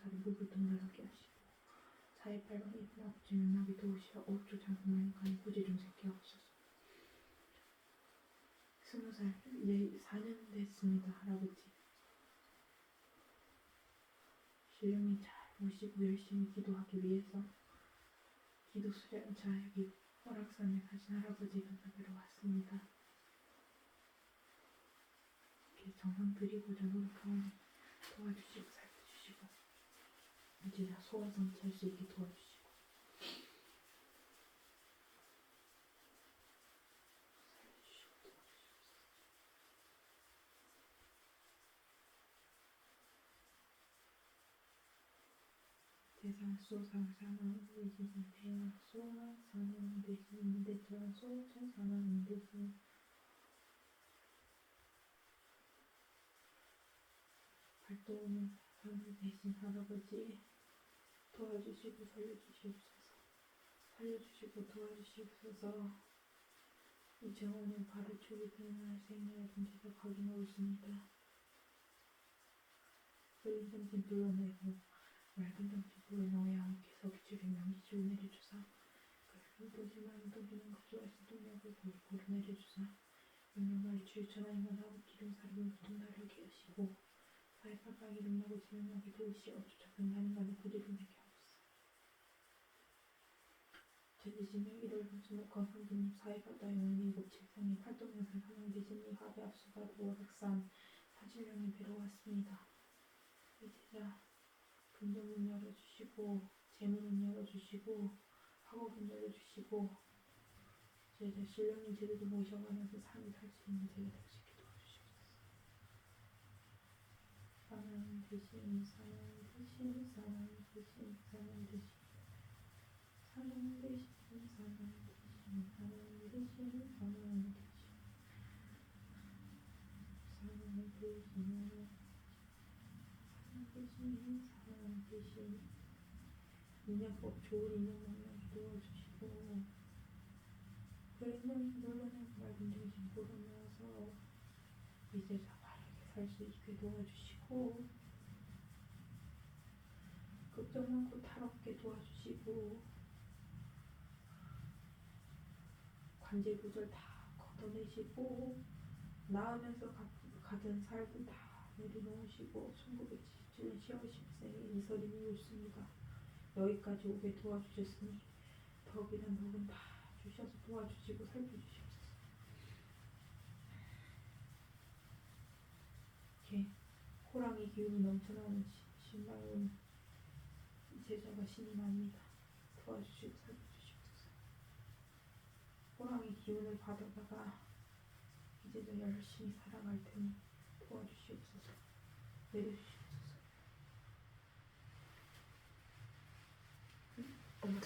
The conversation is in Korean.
목을 동날하게 하시고 사회팔방 이쁜 아버지 연락이 도우시어 장군만이 간이 부지 좀 새끼 없어서 스무 살 이제 4년 됐습니다 할아버지 신령이 잘 모시고 열심히 기도하기 위해서 기도 수련자 여기 허락산에 가신 할아버지 만나뵈러 왔습니다. 이렇게 정성 드리고자 노력하오니 도와주시고 살펴주시고 이제 다 소원성 찰수 있게 도와주시고. 살려주시고 도와주시옵소서. 대상 소상 상황 의지신 대왕 소왕 상황 대신 대처 소천 상황 대신 활동하는 상황 대신 할아버지 도와주시고 살려주시옵소서. 살려주시고 도와주시옵소서. 2005년 8월 초기 태어날 생일 문제가 확인하고 있습니다. 흘린 정신 불러내고 맑은 정신 불러넣어야 함께서 기출의 명기줄 내려주사. 그리고 도시만 도시는 거주하신 동력을 골고루 내려주사. 명령관리 주유천하 인간하고 기름 사람을 모든 나라게 하시고 사회팔방 이름나고 지명하게 도우시 어주 작은 나인간의 구리를 내게 전지진명 1월 분수목 건성기님 사회바다 용리 일곱 칠성이 팔동영상 사망대신이 합의 압수가 도어백산 사실령이 뵈러 왔습니다. 이제자 금전문 열어주시고 재문은 열어주시고 학업은 열어주시고 제자 신령님 제대로 모셔가면서 삶을 살수 있는 제가 도와주시옵소서. 사랑 대신 사랑 대신 사랑 대신 사랑 대신 인연법 좋은 인연 만나게 도와주시고 그랜전 놀라는 맑은 정신 불어넣어서 이제 다 바르게 살 수 있게 도와주시고 걱정 탈 없게 도와주시고 관절 부절 다 걷어내시고 나으면서 가, 가든 살든 다 내려놓으시고 1977년 10월 10일생에 이설임이 옳습니다. 여기까지 오게 도와주셨으니 덕이란 덕은 다 주셔서 도와주시고 살펴주시옵소서. 이렇게 호랑이 기운이 넘쳐나는 시- 신랑은 제자가 신이 납니다. 도와주시고 살펴주시옵소서. 호랑이 기운을 받아다가 이제 저 열심히 살아갈 테니 도와주시옵소서. 내려주시옵소서. 어머,